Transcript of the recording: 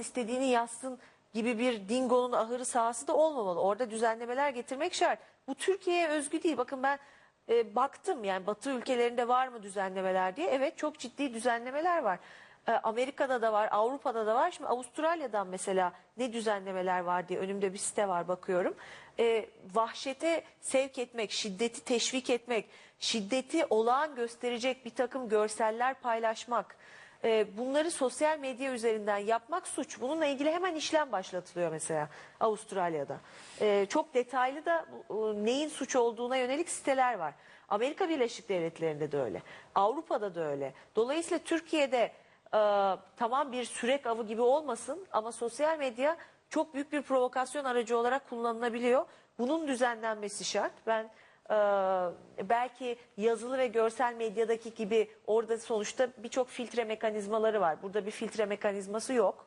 istediğini yazsın gibi bir dingonun ahırı sahası da olmamalı. Orada düzenlemeler getirmek şart. Bu Türkiye'ye özgü değil. Bakın ben e, baktım yani Batı ülkelerinde var mı düzenlemeler diye. Evet çok ciddi düzenlemeler var. E, Amerika'da da var, Avrupa'da da var. Şimdi Avustralya'dan mesela ne düzenlemeler var diye önümde bir site var bakıyorum. E, vahşete sevk etmek, şiddeti teşvik etmek, şiddeti olağan gösterecek bir takım görseller paylaşmak, e, bunları sosyal medya üzerinden yapmak suç. Bununla ilgili hemen işlem başlatılıyor mesela Avustralya'da. E, çok detaylı da e, neyin suç olduğuna yönelik siteler var. Amerika Birleşik Devletleri'nde de öyle. Avrupa'da da öyle. Dolayısıyla Türkiye'de e, tamam bir sürek avı gibi olmasın ama sosyal medya çok büyük bir provokasyon aracı olarak kullanılabiliyor. Bunun düzenlenmesi şart. Ben e, belki yazılı ve görsel medyadaki gibi orada sonuçta birçok filtre mekanizmaları var. Burada bir filtre mekanizması yok.